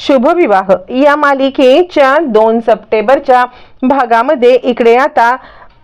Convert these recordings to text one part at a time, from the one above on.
शुभविवाह. या मालिकेच्या दोन सप्टेंबरच्या भागामध्ये इकडे आता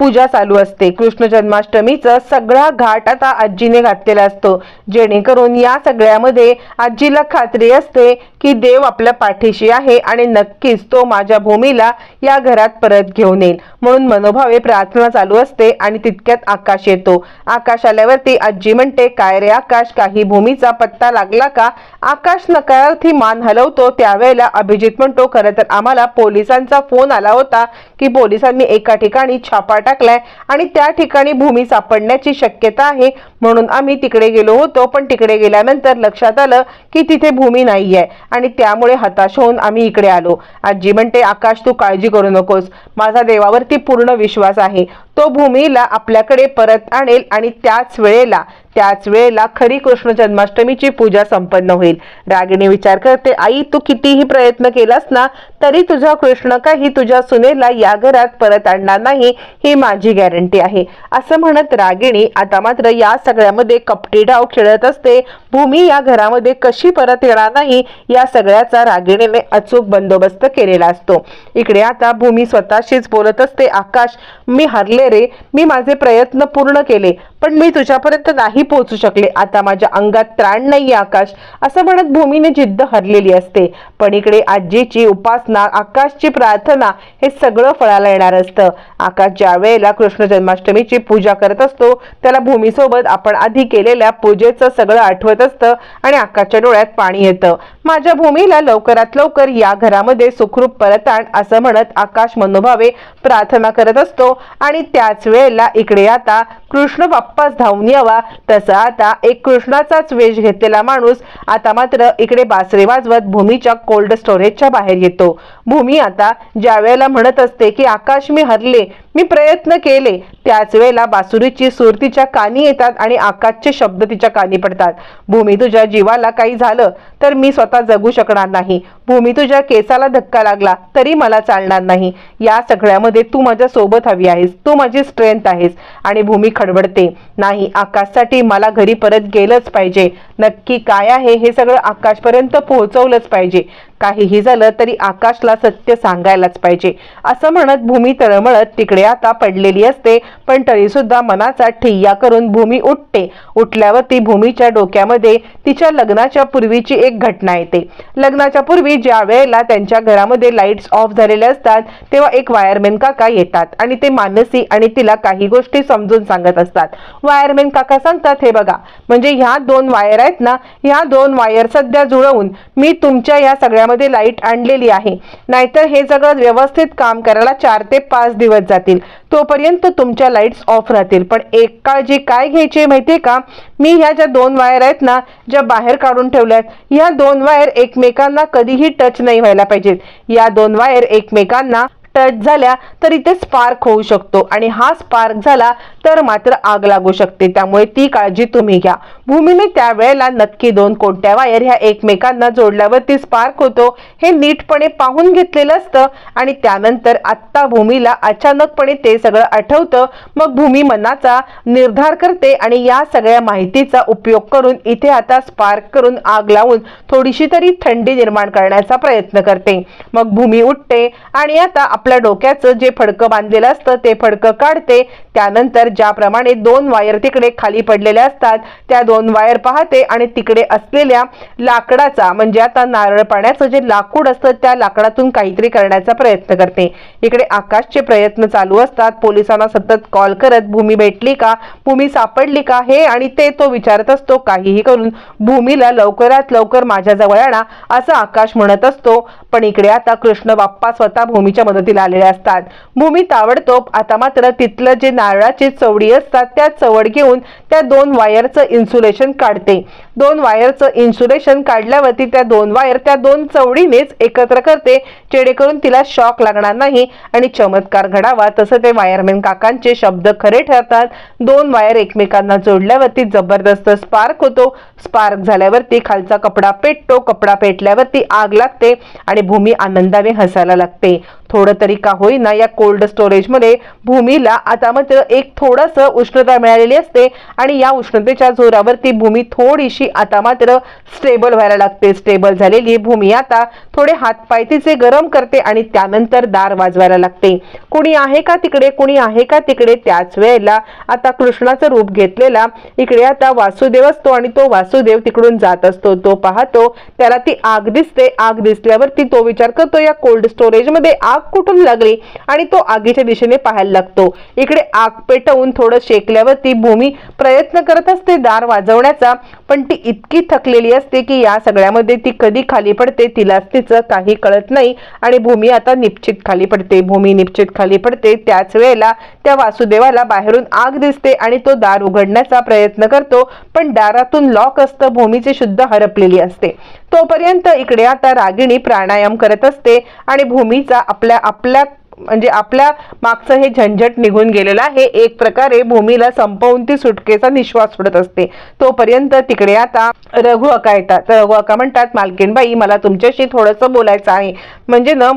पूजा चालू असते. कृष्ण जन्माष्टमीचा सगळा घाट आता आजीने घातलेला असतो. जेणेकरून या सगळ्यामध्ये आजीला खात्री असते की देव आपल्या पाठीशी आहे आणि नक्कीच तो माझ्या भूमीला या घरात परत घेऊन येईल. म्हणून मनोभावे प्रार्थना चालू असते आणि तितक्यात आकाश येतो. आकाश आल्यावरती आजी म्हणते काय रे आकाश काही भूमीचा पत्ता लागला का? आकाश नकारार्थी मान हलवतो. त्यावेळेला अभिजित म्हणतो खरं तर आम्हाला पोलिसांचा फोन आला होता की पोलिसांनी एका ठिकाणी छापा टाकलाय आणि त्या ठिकाणी भूमी सापडण्याची शक्यता आहे म्हणून आम्ही तिकडे गेलो होतो. पण तिकडे गेल्यानंतर लक्षात आलं की तिथे भूमी नाहीये आणि त्यामुळे हताश होऊन आम्ही इकडे आलो. आजी म्हणते आकाश तू काळजी करू नकोस. माझा देवावरती पूर्ण विश्वास आहे. तो भूमीला आपल्याकडे परत आणेल आणि त्याच वेळेला त्याच वेळेला खरी कृष्ण जन्माष्टमीची पूजा संपन्न होईल. रागिणी विचार करते आई तू कितीही प्रयत्न केलास ना तरी तुझा कृष्ण काही तुझ्या सुनेला या घरात परत आणणार नाही ही माझी गॅरंटी आहे. असं म्हणत रागिणी आता मात्र या सगळ्यामध्ये कपटी डाव खेळत असते. भूमी या घरामध्ये कशी परत येणार नाही या सगळ्याचा रागिणीने अचूक बंदोबस्त केलेला असतो. इकडे आता भूमी स्वतःशीच बोलत असते आकाश मी हरले रे मी माझे प्रयत्न पूर्ण केले पण मी तुझ्यापर्यंत नाही पोहोचू शकले. आता माझ्या अंगात त्राण नाही आकाश. असं म्हणत भूमीने जिद्द हरलेली असते. पण इकडे आजीची उपासना आकाशची प्रार्थना हे सगळं फळाला येणार असतं. आकाश ज्या वेळेला कृष्ण जन्माष्टमीची पूजा करत असतो त्याला भूमीसोबत आपण आधी केलेल्या पूजेचं सगळं आठवत असतं आणि आकाशच्या डोळ्यात पाणी येतं. माझ्या भूमीला लवकरात लवकर या घरामध्ये सुखरूप परत आण असं म्हणत आकाश मनोभावे प्रार्थना करत असतो. आणि त्याच वेळेला इकडे आता कृष्ण बाप्पाच धावून यावा तर तसा आता एक कृष्णाचाच वेश घेतलेला माणूस आता मात्र इकडे बासरे वाजवत भूमीच्या कोल्ड स्टोरेजच्या बाहेर येतो. भूमी आता ज्या वेळेला म्हणत असते की आकाश मी हरले मी प्रयत्न केले. त्याच वेळेला बासुरीची सूर तिच्या कानी येतात आणि आकाशचे शब्द तिच्या कानी पडतात. भूमी तुझ्या जीवाला काही झालं तर मी स्वतः जगू शकणार नाही. भूमी तुझ्या केसाला धक्का लागला तरी मला चालणार नाही. या सगळ्यामध्ये तू माझ्या सोबत हवी आहेस. तू माझी स्ट्रेंथ आहेस. आणि भूमी खडबडते. नाही आकाशसाठी मला घरी परत गेलंच पाहिजे. नक्की काय आहे हे सगळं आकाशपर्यंत पोहोचवलंच पाहिजे. काहीही झालं तरी आकाशला सत्य सांगायलाच पाहिजे. असं म्हणत भूमी तळमळत तिकडे आता पडलेली असते पण तरी सुद्धा मनाचा ठिय्या करून भूमी उठते. उठल्यावर ती भूमीच्या डोक्यामध्ये तिच्या लग्नाच्या पूर्वीची एक घटना येते. लग्नाच्या पूर्वी ज्या वेळेला त्यांच्या घरामध्ये लाईट्स ऑफ झालेले असतात तेव्हा एक वायरमॅन काका येतात आणि ते मानसी आणि तिला काही गोष्टी समजून सांगत असतात. वायरमॅन काका सांगतात हे बघा म्हणजे ह्या दोन वायर आहेत ना ह्या दोन वायर सध्या जुळवून मी तुमच्या या सगळ्या सगळ्यामध्ये लाइट आणलेली आहे. नाहीतर हे सगळं व्यवस्थित काम करायला चार ते पाच दिवस जातील. तोपर्यंत तुमच्या लाईट्स ऑफ राहतील. पण एक काळजी काय घ्यायची माहितीये का? मी ह्या ज्या दोन वायर आहेत ना ज्या बाहेर काढून ठेवल्या आहेत ह्या दोन वायर एकमेकांना कधीही टच नाही व्हायला पाहिजेत. या दोन वायर एकमेकांना टच झाल्या तर इथे स्पार्क होऊ शकतो. आणि हा स्पार्क झाला तर मात्र आग लागू शकते. त्यामुळे ती काळजी तुम्ही घ्या. भूमीने त्यावेळेला नक्की दोन कोणत्या वायर ह्या एकमेकांना जोडल्यावरती स्पार्क होतो हे नीटपणे पाहून घेतलेलं असतं. आणि त्यानंतर आत्ता भूमीला अचानकपणे ते सगळं आठवतं. मग भूमी मनाचा निर्धार करते आणि या सगळ्या माहितीचा उपयोग करून इथे आता स्पार्क करून आग लावून थोडीशी तरी थंडी निर्माण करण्याचा प्रयत्न करते. मग भूमी उठते आणि आता आपल्या डोक्याचं जे फडकं बांधलेलं असतं ते फडकं काढते. त्यानंतर ज्याप्रमाणे दोन वायर तिकडे खाली पडलेल्या असतात त्या दोन वायर पाहते आणि तिकडे असलेल्या लाकडाचा म्हणजे आता नारळ पाण्याचं जे लाकूड असतं त्या लाकडातून काहीतरी करण्याचा प्रयत्न करते. इकडे आकाशचे प्रयत्न चालू असतात. पोलिसांना सतत कॉल करत भूमी भेटली का? भूमी सापडली का? हे आणि ते तो विचारत असतो काहीही करून भूमीला लवकरात लवकर माझ्या जवळ आणा असं आकाश म्हणत असतो. पण इकडे आता कृष्ण बाप्पा स्वतः भूमीच्या मदतीला आलेले असतात. भूमी ताबडतोब आता मात्र तिथलं जे नारळाची चवडी असतात त्या चवड घेऊन त्या दोन वायरचं इन्सुलेशन काढते. दोन वायरचं इन्सुलेशन काढल्यावरती त्या दोन वायर त्या दोन चवडीनेच एकत्र करते जेणेकरून तिला शॉक लागणार नाही आणि चमत्कार घडावा. तसं ते वायरमॅन काकांचे शब्द खरे ठरतात. दोन वायर एकमेकांना जोडल्यावरती जबरदस्त स्पार्क होतो. स्पार्क झाल्यावरती खालचा कपडा पेटतो कपडा पेटल्यावरती आग लागते आणि भूमी आनंदाने हसायला लागते. थोडं तरी का होईना या कोल्ड स्टोरेजमध्ये भूमीला आता मात्र एक थोडंसं उष्णता मिळालेली असते आणि या उष्णतेच्या जोरावरती भूमी थोडीशी आता मात्र स्टेबल व्हायला लागते. स्टेबल झालेली भूमी आता थोडे हातपाय तिचे गरम करते आणि त्यानंतर दार वाजवायला लागते. कुणी आहे का तिकडे? कुणी आहे का तिकडे? त्याच वेळेला आता कृष्णाचं रूप घेतलेला इकडे आता वासुदेव असतो आणि तो वासुदेव तिकडून जात असतो. तो पाहतो त्याला ती आग दिसते. आग दिसल्यावरती तो विचार करतो या कोल्ड स्टोरेजमध्ये आग आग कुठून लागली? आणि तो आगीच्या दिशेने पाहायला लागतो. इकडे आग पेटवून थोडं शेकल्यावरती भूमी प्रयत्न करत असते दार वाजवण्याचा पण ती इतकी थकलेली असते की या सगळ्यामध्ये ती कधी खाली पडते तिलाच तिचं काही कळत नाही आणि भूमी आता निश्चित खाली पडते. भूमी निश्चित खाली पडते. त्याच वेळेला त्या वासुदेवाला बाहेरून आग दिसते आणि तो दार उघडण्याचा प्रयत्न करतो पण दारातून लॉक असतं. भूमीची शुद्ध हरपलेली असते. तोपर्यंत इकडे आता रागिणी प्राणायाम करत असते आणि भूमीचा आपल्या आपल्या म्हणजे आपल्या मागचं हे झंझट निघून गेलेलं आहे. एक प्रकारे भूमीला संपवून ती सुटकेचा निश्वास सोडत असते. तोपर्यंत तिकडे आता रघु अका येतात. रघु अका म्हणतात मालकीनबाई मला तुमच्याशी थोडंसं बोलायचं आहे. म्हणजे ना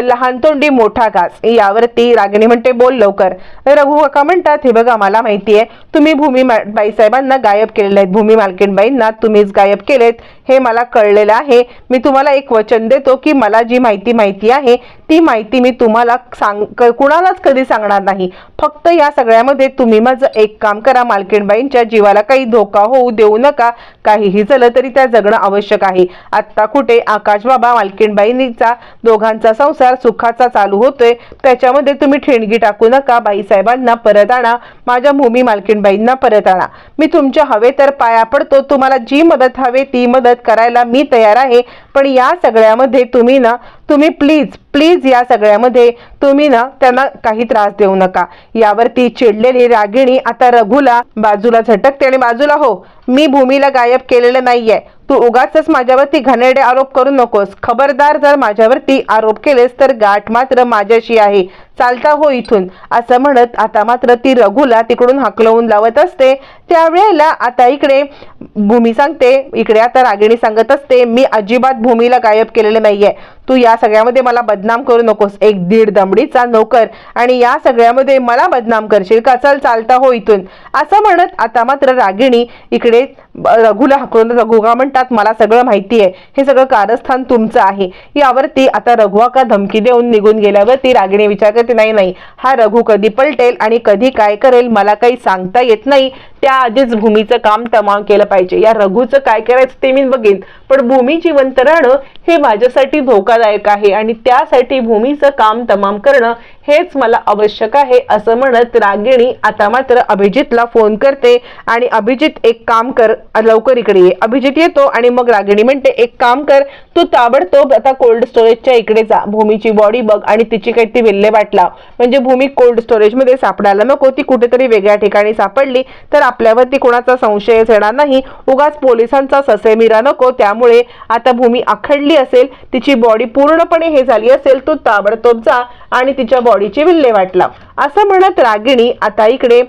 लहान तोंडी मोठा घास. यावरती रागिणी म्हणते बोल लवकर. रघु अका म्हणतात हे बघा मला माहिती आहे तुम्ही भूमी मा- बाईसाहेबांना गायब केलेले आहेत. भूमी मालकीनबाईंना तुम्हीच गायब केलेत. हे मला कळलेलं आहे. मी तुम्हाला एक वचन देतो की मला जी माहिती माहिती आहे ती माहिती मी तुम्हाला सांग क- कुणालाच कधी सांगणार नाही. फक्त या सगळ्यामध्ये तुम्ही माझं एक काम करा मालकीणबाईंच्या जीवाला काही धोका होऊ देऊ नका. काहीही झालं तरी त्या जगणं आवश्यक आहे. आत्ता कुठे आकाश बाबा मालकीणबाईंचा दोघांचा संसार सुखाचा चालू होतोय. त्याच्यामध्ये तुम्ही ठेणगी टाकू नका बाईसाहेबांना परत आणा माझ्या भूमी मालकीणबाईंना परत आणा. मी तुमच्या हवे तर पाया पडतो तुम्हाला जी मदत हवे ती मदत करायला मी तयार आहे. पण या सगळ्यामध्ये तुम्ही ना तुम्ही प्लीज प्लीज या सगळ्यामध्ये तुम्ही ना त्यांना काही त्रास देऊ नका. यावरती चिडलेली रागिणी आता रघुला बाजूला झटकते आणि बाजूला हो मी भूमीला गायब केलेलं नाहीये. तू उगाच माझ्यावरती घाणेरडे आरोप करू नकोस. खबरदार जर माझ्यावरती आरोप केलेस तर गाठ मात्र माझ्याशी आहे. चालता हो इथून. असं म्हणत आता मात्र ती रघुला तिकडून हकलवून लावत असते. त्यावेळेला आता इकडे भूमी सांगते. इकडे आता रागिणी सांगत असते मी अजिबात भूमीला गायब केलेलं नाहीये. तू या सगळ्यामध्ये मला बदनाम करू नकोस. एक दीड दमडीचा नोकर. आणि या सगळ्यामध्ये मला बदनाम करशील का? चल चालता हो इथून. असं म्हणत आता मात्र रागिणी इकडे रघुला हाकलून रघुगा म्हणतात मला सगळं माहिती आहे हे सगळं कारस्थान तुमचं आहे. यावरती आता रघुवा का धमकी देऊन निघून गेल्यावरती रागिणी विचार करते नाही नाही. हा रघु कधी पलटेल आणि कधी काय करेल मला काही सांगता येत नाही. त्याआधीच भूमीचं काम तमाम केलं पाहिजे. या रघुचं काय करायचं ते मी बघेन. पण भूमी जिवंत राहणं हे माझ्यासाठी धोकादायक आहे आणि त्यासाठी भूमीचं काम तमाम करणं हेच मला आवश्यक आहे असं म्हणत रागिणी आता मात्र अभिजितला फोन करते आणि अभिजित एक काम कर लवकर इकडे ये. अभिजित येतो आणि मग रागिणी म्हणते एक काम कर तू ताबडतोब आता कोल्ड स्टोरेजच्या इकडे जा. भूमीची बॉडी बघ आणि तिची काही ती विल्हेवाट लाव. म्हणजे भूमी कोल्ड स्टोरेजमध्ये सापडायला नको ती कुठेतरी वेगळ्या ठिकाणी सापडली तर आपल्यावरती कोणाचा संशयच येणार नाही. उगाच पोलिसांचा ससेमिरा नको त्यामुळे आता भूमी आखडली असेल तिची बॉडी पूर्णपणे हे झाली असेल तू ताबडतोब जा आणि तिच्या बॉडी बॉडीची विल्हेवाट लाव असं म्हणत रागिणी आता इकडे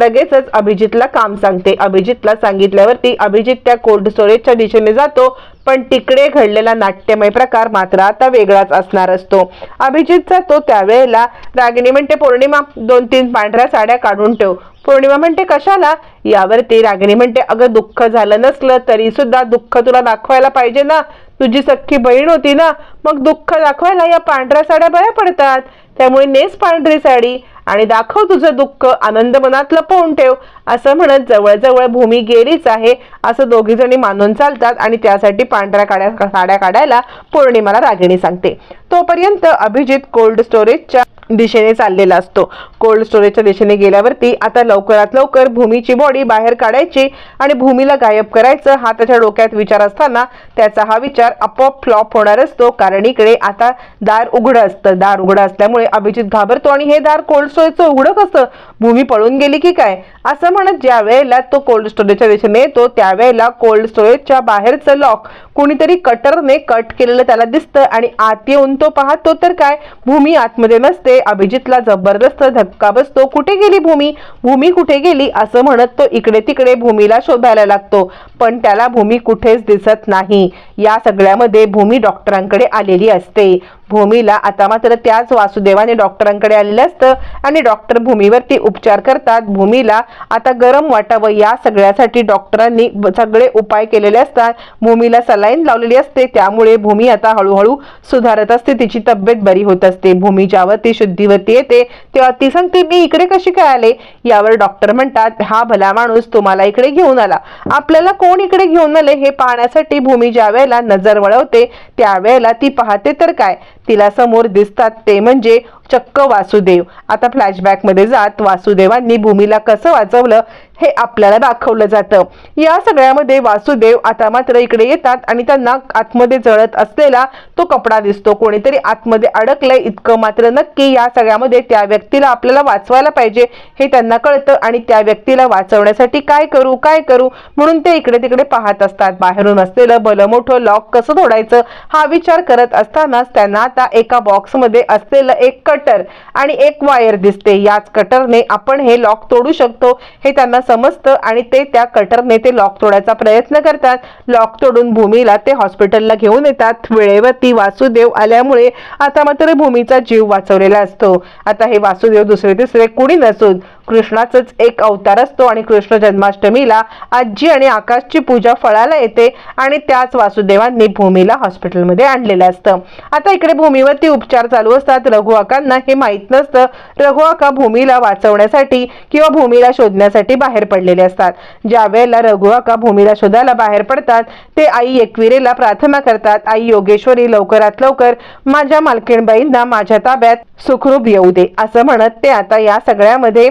लगेचच अभिजितला काम सांगते. अभिजितला सांगितल्यावरती अभिजित त्या कोल्ड स्टोरेजच्या दिशेने जातो पण तिकडे घडलेला नाट्यमय प्रकार मात्र आता वेगळाच असणार असतो. अभिजितचा तो त्यावेळेला रागिणी म्हणते पौर्णिमा दोन तीन पांढऱ्या साड्या काढून ठेव. पौर्णिमा म्हणते कशाला? यावरती रागिणी म्हणते अगं दुःख झालं नसलं तरी सुद्धा दुःख तुला दाखवायला पाहिजे ना. तुझी सख्खी बहीण होती ना मग दुःख दाखवायला या पांढऱ्या साड्या बऱ्या पडतात. त्यामुळे नेस पांढरी साडी आणि दाखव तुझं दुःख आनंद मनात लपवून ठेव. असं म्हणत जवळजवळ भूमी गेलीच आहे असं दोघी जणी मानून चालतात आणि त्यासाठी पांढऱ्या काड्या साड्या काढायला पौर्णिमाला रागिणी सांगते. तोपर्यंत अभिजित कोल्ड स्टोरेजच्या दिशेने चाललेला असतो. कोल्ड स्टोरेजच्या दिशेने गेल्यावरती आता लवकरात लवकर भूमीची बॉडी बाहेर काढायची आणि भूमीला गायब करायचं हा त्याच्या डोक्यात विचार असताना त्याचा हा विचार आपोआप फ्लॉप होणार असतो. कारण इकडे आता दार उघडं असतं. दार उघडं असल्यामुळे अभिजित घाबरतो आणि हे दार कोल्ड स्टोरेजचं उघडं कसं? भूमी पळून गेली की काय? असं म्हणत ज्या वेळेला तो कोल्ड स्टोरेजच्या दिशेने येतो त्यावेळेला कोल्ड स्टोरेजच्या बाहेरचं लॉक कुणीतरी कटरने कट केलेलं त्याला दिसतं आणि आत येऊन तो पाहतो तर काय? भूमी आतमध्ये नसते अभिजितला जबरदस्त धक्का बसतो. कुठे गेली भूमी? भूमी कुठे गेली? असं म्हणत तो इकडे तिकडे भूमीला शोधायला लागतो. पण त्याला भूमी कुठेच दिसत नाही. या सगळ्यामध्ये भूमी डॉक्टरांकडे आलेली असते. भूमीला आता मात्र त्याच वासुदेवाने डॉक्टरांकडे आलेलं असतं आणि डॉक्टर भूमीवरती उपचार करतात. भूमीला आता गरम वाटावं या सगळ्यासाठी डॉक्टरांनी सगळे उपाय केलेले असतात. भूमीला सलाईन लावलेली असते. त्यामुळे भूमी आता हळूहळू सुधारत असते. तिची तब्येत बरी होत असते. भूमी ज्यावर ती शुद्धीवरती येते तेव्हा ती सांगते मी इकडे कशी काय आले? यावर डॉक्टर म्हणतात हा भला माणूस तुम्हाला इकडे घेऊन आला. आपल्याला कोण इकडे घेऊन आले हे पाहण्यासाठी भूमी ज्या वेळेला नजर वळवते त्यावेळेला ती पाहते तर काय? तिला समोर दिसतात ते म्हणजे चक्क वासुदेव. आता फ्लॅशबॅकमध्ये जात वासुदेवांनी भूमीला कसं वाचवलं हे आपल्याला दाखवलं जातं. या सगळ्यामध्ये वासुदेव आता मात्र इकडे येतात आणि त्यांना आतमध्ये जळत असलेला तो कपडा दिसतो. कोणीतरी आतमध्ये अडकलंय इतकं मात्र नक्की या सगळ्यामध्ये त्या व्यक्तीला आपल्याला वाचवायला पाहिजे हे त्यांना कळतं आणि त्या व्यक्तीला वाचवण्यासाठी काय करू काय करू म्हणून ते इकडे तिकडे पाहत असतात. बाहेरून असलेलं भलं मोठं लॉक कसं तोडायचं हा विचार करत असतानाच त्यांना आता एका बॉक्समध्ये असलेलं एक कटर आणि एक वायर दिसते. याच कटरने आपण हे लॉक तोडू शकतो. हे त्यांना समजतं आणि ते त्या कटरने ते लॉक तोडायचा प्रयत्न करतात. लॉक तोडून भूमीला ते हॉस्पिटलला घेऊन येतात. वेळेवरती वासुदेव आल्यामुळे आता मात्र भूमीचा जीव वाचवलेला असतो. आता हे वासुदेव दुसरे तिसरे कुणी नसून कृष्णाचंच एक अवतार असतो आणि कृष्ण जन्माष्टमीला आजी आणि आकाशची पूजा फळाला येते आणि त्याच वासुदेवांनी भूमीला हॉस्पिटलमध्ये आणलेलं असतं. आता इकडे भूमीवरती उपचार चालू असतात. रघुआकांना हे माहीत नसतं. रघुआका भूमीला वाचवण्यासाठी किंवा भूमीला शोधण्यासाठी बाहेर पडलेले असतात. ज्या वेळेला रघुआका भूमीला शोधायला बाहेर पडतात ते आई एकविरेला प्रार्थना करतात. आई योगेश्वरी लवकरात लवकर माझ्या मालकीणबाईंना माझ्या ताब्यात सुखरूप येऊ दे असं म्हणत ते आता या सगळ्यामध्ये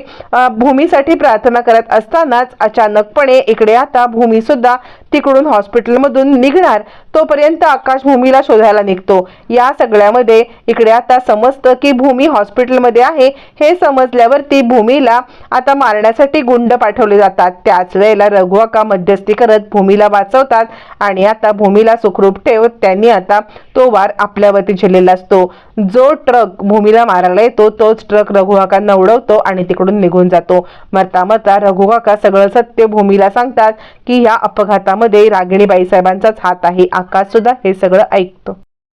भूमीसाठी प्रार्थना करत असतानाच अचानकपणे इकडे आता भूमीसुद्धा तिकडून हॉस्पिटलमधून निघणार तोपर्यंत आकाश भूमीला शोधायला निघतो. या सगळ्यामध्ये इकडे आता समजतं की भूमी हॉस्पिटलमध्ये आहे. हे समजल्यावरती भूमीला आता मारण्यासाठी गुंड पाठवले जातात. त्याच वेळेला रघुआका मध्यस्थी करत भूमीला वाचवतात आणि आता भूमीला सुखरूप ठेवत त्यांनी आता तो वार आपल्यावरती झेलेला असतो. जो ट्रक भूमीला मारायला येतो तोच ट्रक रघुआकांना उडवतो आणि तिकडून निघून जातो. मरता मरता रघुआका सगळं सत्य भूमीला सांगतात की या अपघातामध्ये रागिणीबाई साहेबांचाच हात आहे. आकाश सुद्धा हे सगळं ऐकतो.